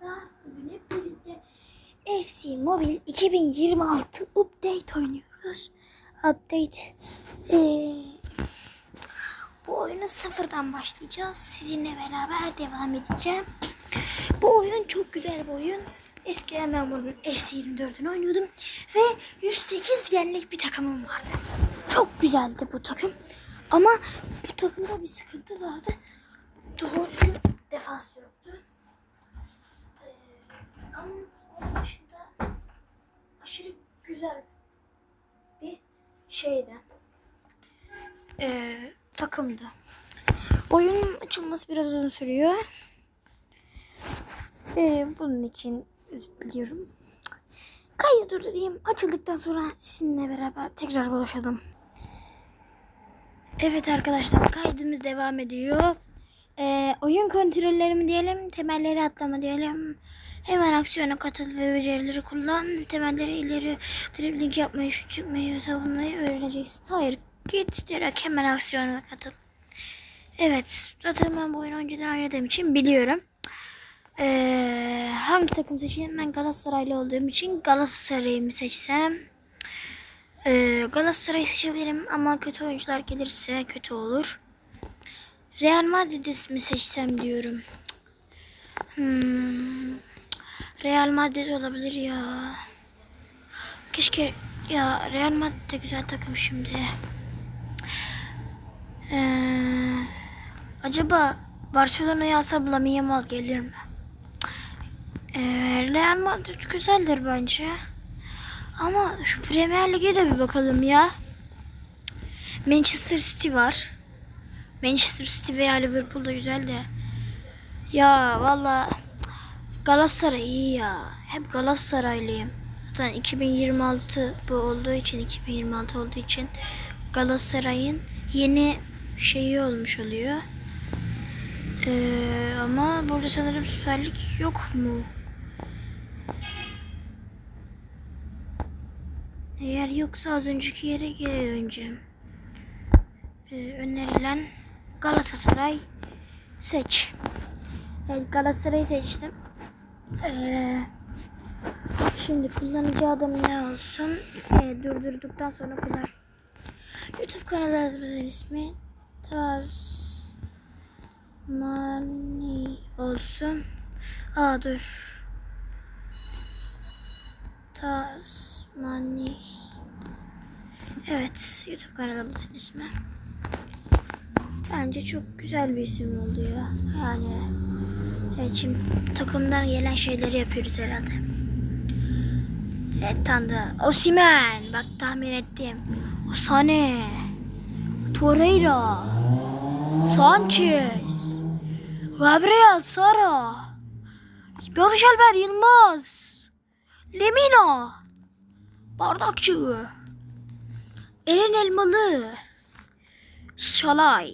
arkadaşlarla bugün hep birlikte FC Mobile 2026 Update oynuyoruz. Update. Ee, bu oyunu sıfırdan başlayacağız. Sizinle beraber devam edeceğim. Bu oyun çok güzel bir oyun. Eskiden ben bunun FC24'ünü oynuyordum. Ve 108 yenlik bir takımım vardı. Çok güzeldi bu takım. Ama bu takımda bir sıkıntı vardı. Doğrusu defans yoktu. Ama onun dışında aşırı güzel bir şeydi. Ee, takımdı. Oyunun açılması biraz uzun sürüyor. Ee, bunun için özür diliyorum. Kaydı durdurayım. Açıldıktan sonra sizinle beraber tekrar buluşalım. Evet arkadaşlar kaydımız devam ediyor. Ee, oyun kontrolleri mi diyelim, temelleri atlama diyelim. Hemen aksiyona katıl ve becerileri kullan. Temelleri ileri dribling yapmayı, şut çıkmayı, savunmayı öğreneceksin. Hayır, git direkt hemen aksiyona katıl. Evet, zaten ben bu oyunu önceden oynadığım için biliyorum. Ee, hangi takım seçeyim? Ben Galatasaraylı olduğum için Galatasaray'ı mı seçsem? Ee, Galatasaray'ı seçebilirim ama kötü oyuncular gelirse kötü olur. Real Madrid'i mi seçsem diyorum. Hmm. Real Madrid olabilir ya. Keşke ya Real Madrid de güzel takım şimdi. Ee, acaba Barcelona'ya alsam Lamine Yamal gelir mi? Ee, Real Madrid güzeldir bence. Ama şu Premier Lig'e de bir bakalım ya. Manchester City var. Manchester City veya Liverpool da güzel de. Ya valla Galatasaray iyi ya. Hep Galatasaraylıyım. Zaten 2026 bu olduğu için 2026 olduğu için Galatasaray'ın yeni şeyi olmuş oluyor. Ee, ama burada sanırım Süper Lig yok mu? Eğer yoksa az önceki yere geri döneceğim. Ee, önerilen Galatasaray seç. Evet Galatasaray'ı seçtim. Ee, şimdi kullanıcı adım ne olsun? Ee, durdurduktan sonra kadar. YouTube kanalı yazmasının ismi Taz Mani olsun. Aa dur. Tasmani. Evet, YouTube kanalımızın ismi. Bence çok güzel bir isim oldu ya. Yani evet şimdi takımdan gelen şeyleri yapıyoruz herhalde. Evet Tanda. Osimen. Bak tahmin ettim. Osane. Torreira. Sanchez. Gabriel Sara. Barış Alper Yılmaz. Lemina. Bardakçı. Eren Elmalı. Şalay.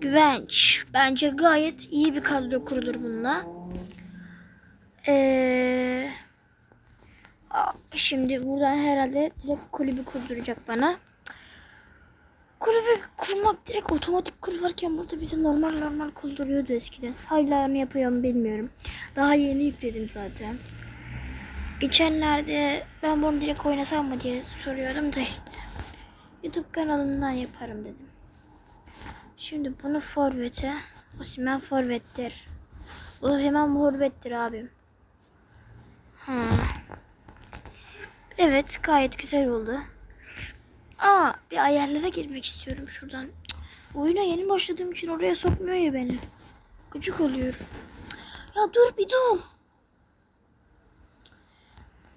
Güvenç. Bence gayet iyi bir kadro kurulur bununla. Ee, şimdi buradan herhalde direkt kulübü kurduracak bana. Kulübü kurmak direkt otomatik kur varken burada bize normal normal kurduruyordu eskiden. Hala onu yapıyor mu bilmiyorum. Daha yeni yükledim zaten. Geçenlerde ben bunu direkt oynasam mı diye soruyordum da işte. YouTube kanalından yaparım dedim. Şimdi bunu forvete. Osimen forvettir. O hemen forvettir abim. Ha. Evet gayet güzel oldu. Aa bir ayarlara girmek istiyorum şuradan. Oyuna yeni başladığım için oraya sokmuyor ya beni. Gıcık oluyorum. Ya dur bir dur.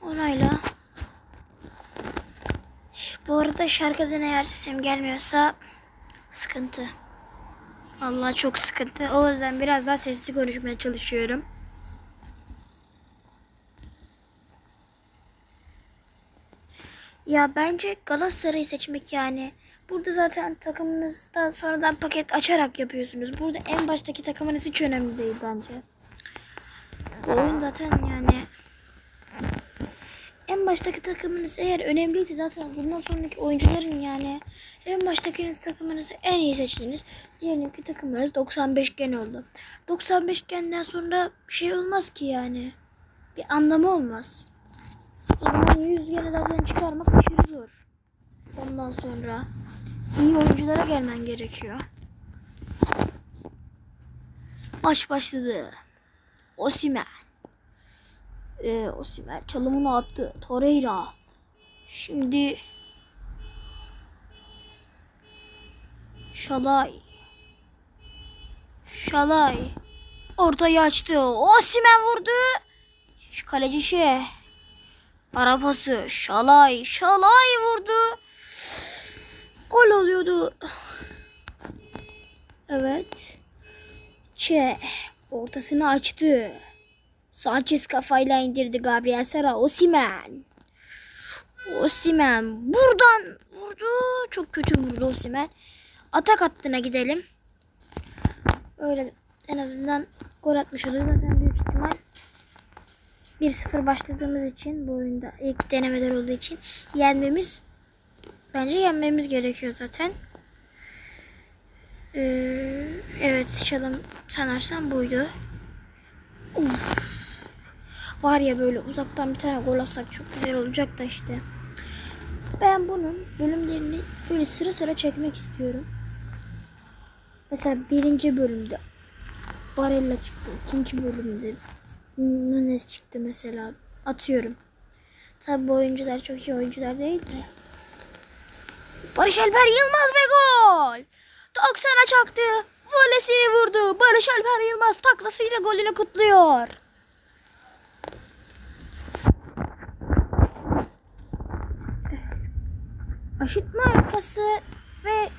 Onayla. Bu arada şarkıdan eğer sesim gelmiyorsa sıkıntı. Allah çok sıkıntı. O yüzden biraz daha sesli konuşmaya çalışıyorum. Ya bence Galatasaray'ı seçmek yani. Burada zaten takımınızdan sonradan paket açarak yapıyorsunuz. Burada en baştaki takımınız hiç önemli değil bence. Bu oyun zaten yani en baştaki takımınız eğer önemliyse zaten bundan sonraki oyuncuların yani en baştaki takımınızı en iyi seçtiniz. Diyelim ki takımınız 95 gen oldu. 95 genden sonra bir şey olmaz ki yani. Bir anlamı olmaz. O zaman 100 gene zaten çıkarmak aşırı zor. Ondan sonra iyi oyunculara gelmen gerekiyor. Maç başladı. Osimen. Ee, Osimen çalımını attı. Torreira. Şimdi Şalay. Şalay. Ortayı açtı. Osimen vurdu. Kaleci şey. Arapası. Şalay. Şalay vurdu. Gol oluyordu. Evet. Çe ortasını açtı. Sanchez kafayla indirdi Gabriel Sara. Osimen. Osimen buradan vurdu. Çok kötü vurdu Osimen. Atak hattına gidelim. Öyle en azından gol atmış olur. Zaten büyük ihtimal 1-0 başladığımız için bu oyunda ilk denemeler olduğu için yenmemiz bence yenmemiz gerekiyor zaten. Ee, evet çalım sanırsam buydu. Uf. Var ya böyle uzaktan bir tane gol atsak çok güzel olacak da işte. Ben bunun bölümlerini böyle sıra sıra çekmek istiyorum. Mesela birinci bölümde Barella çıktı. ikinci bölümde Nunes çıktı mesela. Atıyorum. Tabi bu oyuncular çok iyi oyuncular değil de. Barış Alper Yılmaz ve gol. 90'a çaktı. Volesini vurdu. Barış Alper Yılmaz taklasıyla golünü kutluyor. Aşıtma pası ve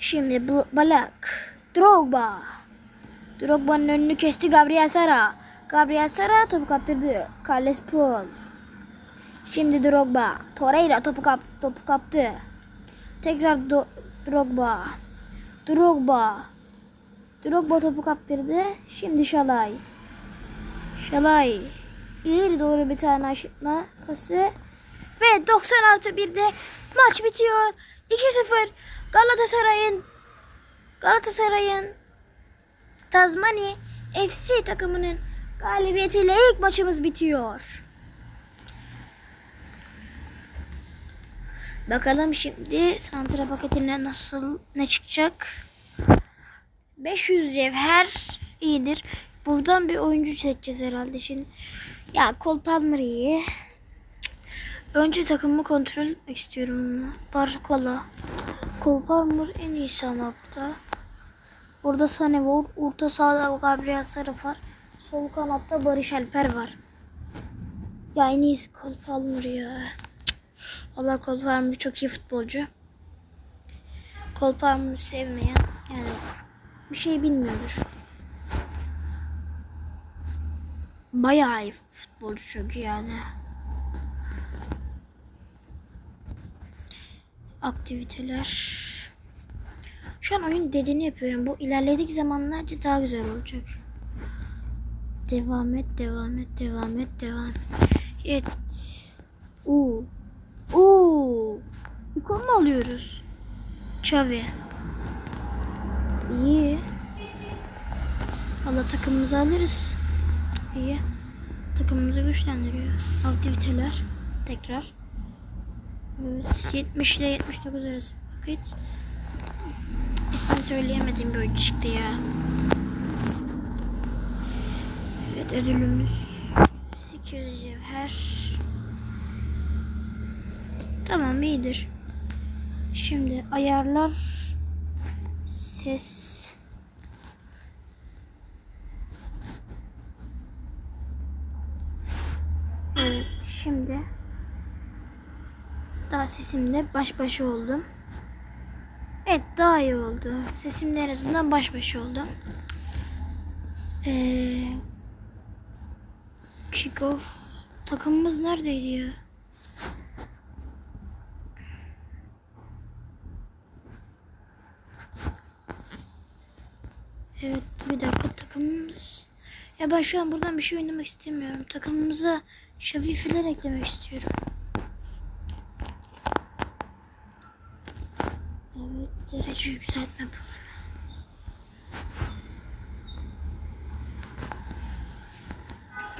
şimdi Bu- Balak. Drogba. Drogba'nın önünü kesti Gabriel Sara. Gabriel Sara topu kaptırdı. Carles Puyol. Şimdi Drogba. Torreira topu, kap, topu kaptı. Tekrar Do- Drogba. Drogba. Drogba topu kaptırdı. Şimdi Şalay. Şalay. İleri doğru bir tane aşıtma pası. Ve 90 artı 1'de maç bitiyor. 2-0 Galatasaray'ın Galatasaray'ın Tazmani FC takımının galibiyetiyle ilk maçımız bitiyor. Bakalım şimdi santra paketine nasıl ne çıkacak? 500 cevher iyidir. Buradan bir oyuncu seçeceğiz herhalde şimdi. Ya Cole Palmer iyi. Önce takımı kontrol etmek istiyorum. Barcola. Cole Palmer en iyisi ama burada. Burada var. Orta sahada Gabriel Sarı var. Sol kanatta Barış Alper var. Ya en iyisi Cole Palmer ya. Allah Cole Palmer çok iyi futbolcu. Palmer'ı sevmeyen yani bir şey bilmiyordur. Bayağı iyi futbolcu çünkü yani. Aktiviteler. Şu an oyun dediğini yapıyorum. Bu ilerledik zamanlarca daha güzel olacak. Devam et, devam et, devam et, devam et. Oo. Oo. Yukarı mı alıyoruz? Çavi. İyi. Allah takımımızı alırız. İyi. Takımımızı güçlendiriyor. Aktiviteler. Tekrar. Evet. 70 ile 79 arası vakit. İsmini söyleyemediğim bir oyuncu çıktı ya. Evet ödülümüz 800 cevher. Tamam iyidir. Şimdi ayarlar ses Evet şimdi daha sesimle baş başa oldum. Evet daha iyi oldu. Sesim de en azından baş başa oldu. Ee, Kickoff takımımız neredeydi ya? Evet bir dakika takımımız Ya ben şu an buradan bir şey oynamak istemiyorum. Takımımıza Şafifiler eklemek istiyorum. Evet derece yükseltme bu.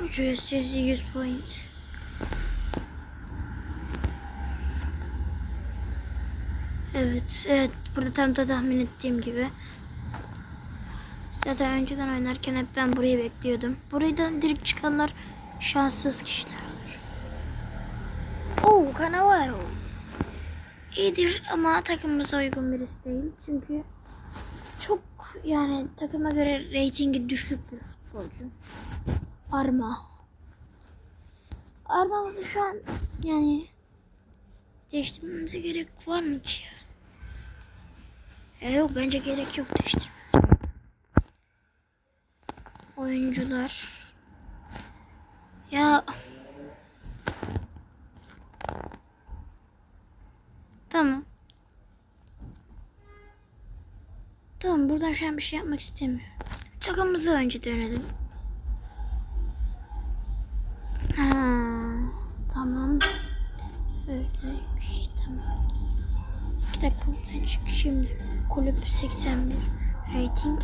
Ücretsiz 100 point. Evet, evet. Burada tam da tahmin ettiğim gibi. Zaten önceden oynarken hep ben burayı bekliyordum. Buradan direkt çıkanlar şanssız kişiler olur. Oo, Cannavaro. İyidir ama takımımıza uygun birisi değil. Çünkü çok yani takıma göre reytingi düşük bir futbolcu. Arma. Armamızı şu an yani değiştirmemize gerek var mı ki? Ya yok bence gerek yok değiştirmemize. Oyuncular. Ya Tamam. Tamam buradan şu an bir şey yapmak istemiyorum. Takımımıza önce dönelim. Ha, tamam. Öyleymiş. Tamam. İki dakika buradan çık. Şimdi kulüp 81 rating.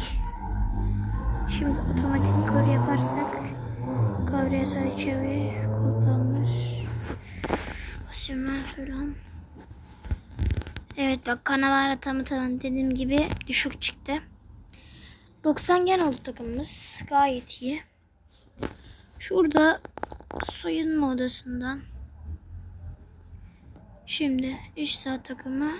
Şimdi otomatik gol yaparsak Gabriel Sariçevi gol almış. Osimhen falan. Evet bak Kanavara tamı tamam dediğim gibi düşük çıktı. 90 gen oldu takımımız. Gayet iyi. Şurada soyunma odasından şimdi iş saat takımı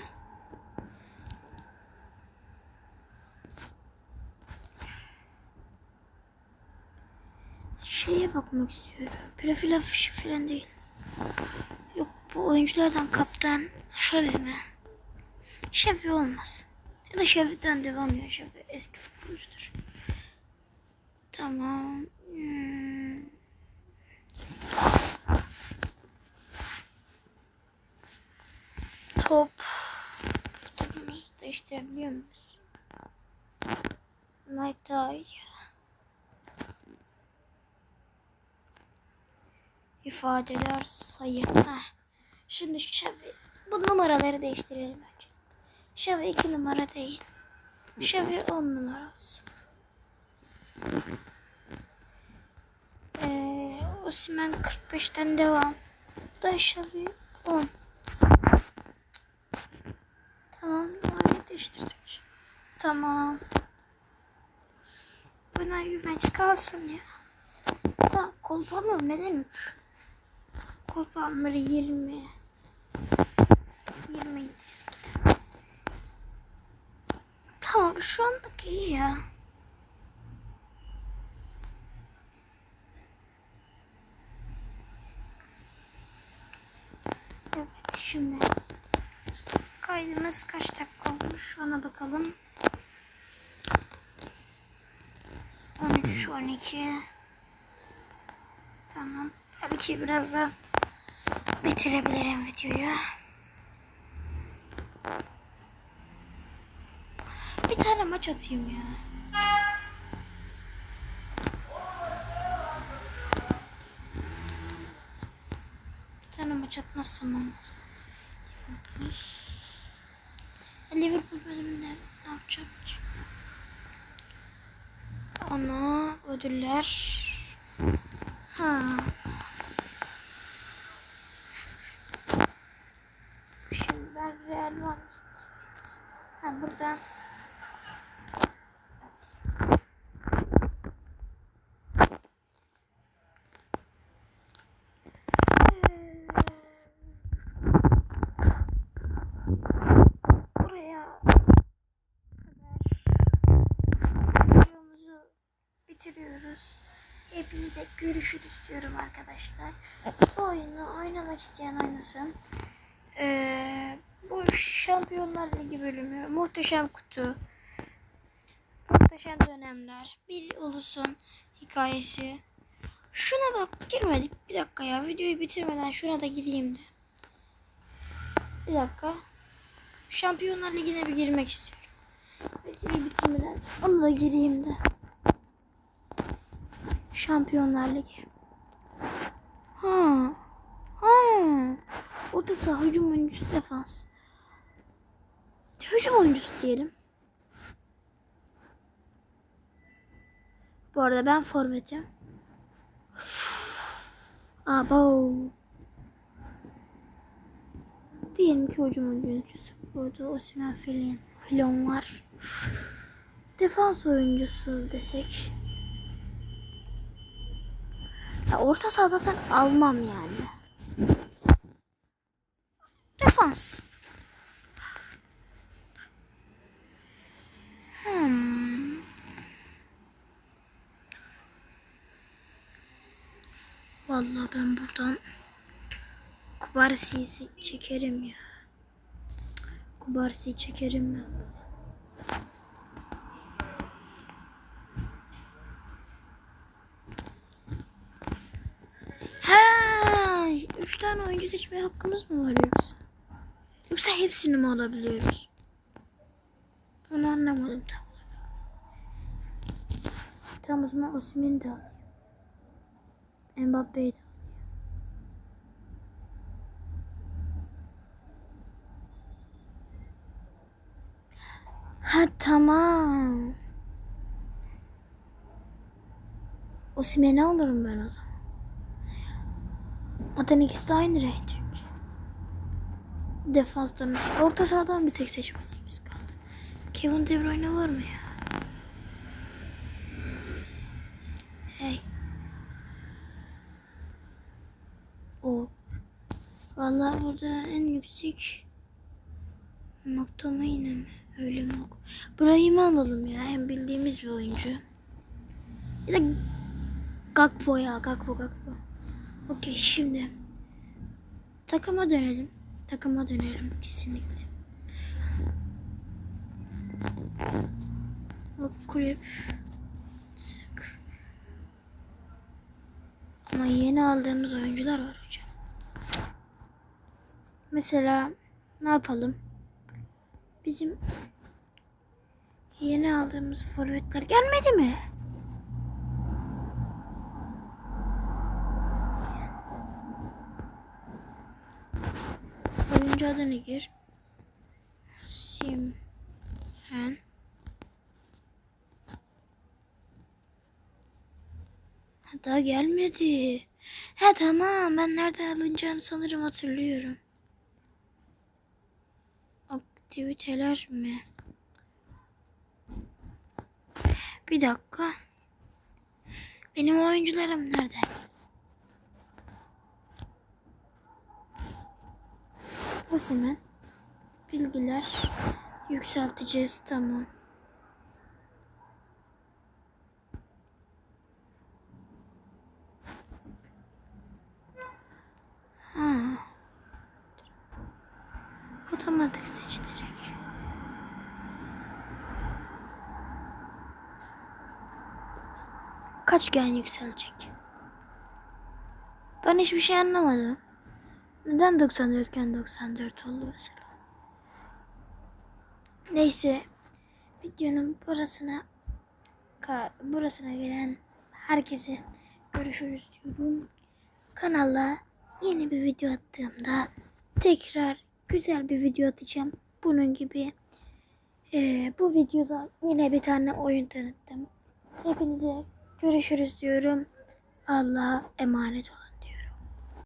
şeye bakmak istiyorum. Profil afişi falan değil. Yok bu oyunculardan kaptan Şavi mi? Şavi olmaz. Ya da Şavi'den devam ya. Şavi eski futbolcudur. Tamam. Hmm. Top. Topumuzu değiştirebiliyor muyuz? Mike Tay. İfadeler sayı. Heh. Şimdi Şavi. Bu numaraları değiştirelim önce. Şavi 2 numara değil. Şavi 10 numara olsun. Ee, Osimhen 45'ten devam. Da Şavi 10. Tamam, numarayı değiştirdik. Tamam. Buna güvenç kalsın ya. Da kolpamır neden 3? Kolpamır 20. 20 idi eskiden. Tamam şu andaki iyi ya. Evet şimdi kaydımız kaç dakika olmuş ona bakalım. 13 12 Tamam. Belki birazdan bitirebilirim videoyu. Bir tane maç atayım ya. Bir tane maç atmazsam olmaz. Liverpool. Liverpool bölümünde ne yapacağım ki? Ana ödüller. Ha. Şimdi ben Real Madrid. Ha buradan. Buraya kadar videomuzu bitiriyoruz. Hepinize görüşürüz diyorum arkadaşlar. Bu oyunu oynamak isteyen oynasın. Ee, bu Şampiyonlar Ligi bölümü muhteşem kutu. Muhteşem dönemler. Bir ulusun hikayesi. Şuna bak girmedik. Bir dakika ya videoyu bitirmeden şuna da gireyim de. Bir dakika. Şampiyonlar Ligi'ne bir girmek istiyorum. Videoyu bitirmeden onu da gireyim de. Şampiyonlar Ligi. Ha. Ha. Orta saha hücum oyuncusu defans. Hücum oyuncusu diyelim. Bu arada ben forvetim. Abo. Diyelim ki hücum oyuncusu. Burada Osimhen. Filon var. Defans oyuncusu desek. Ya orta saha zaten almam yani. Defans. Hmm. Vallahi ben buradan Kubarsi'yi çekerim ya. Kubarsi'yi çekerim ben. Ha, tane oyuncu seçmeye hakkımız mı var yoksa? Yoksa hepsini mi alabiliyoruz? Onu anlamadım tam. Tamam o zaman Osimhen'i de alayım. Mbappe'yi de alayım. Ha tamam. Osimhen'i alırım ben o zaman. Zaten ikisi de aynı renk. Defanstan orta sahadan bir tek seçmediğimiz kaldı. Kevin De Bruyne var mı ya? Hey. O. Vallahi burada en yüksek McTominay mi? Öyle mi? Brahim'i alalım ya. Hem bildiğimiz bir oyuncu. Ya da Gakpo ya. Gakpo Gakpo. Okey şimdi takıma dönelim. Takıma dönelim kesinlikle. Bak kulüp. Sık. Ama yeni aldığımız oyuncular var hocam. Mesela ne yapalım? Bizim yeni aldığımız forvetler gelmedi mi? Oyuncu adını gir. Simhen. Ha, daha gelmedi. Ha tamam ben nereden alınacağını sanırım hatırlıyorum. Aktiviteler mi? Bir dakika. Benim oyuncularım nerede? Osimhen. Bilgiler. Yükselteceğiz. Tamam. Ha. Otomatik seç direkt. Kaç gen yükselecek? Ben hiçbir şey anlamadım. Neden 94 iken 94 oldu mesela? Neyse videonun burasına burasına gelen herkese görüşürüz diyorum. Kanala yeni bir video attığımda tekrar güzel bir video atacağım. Bunun gibi Ee, bu videoda yine bir tane oyun tanıttım. Hepinize görüşürüz diyorum. Allah'a emanet olun.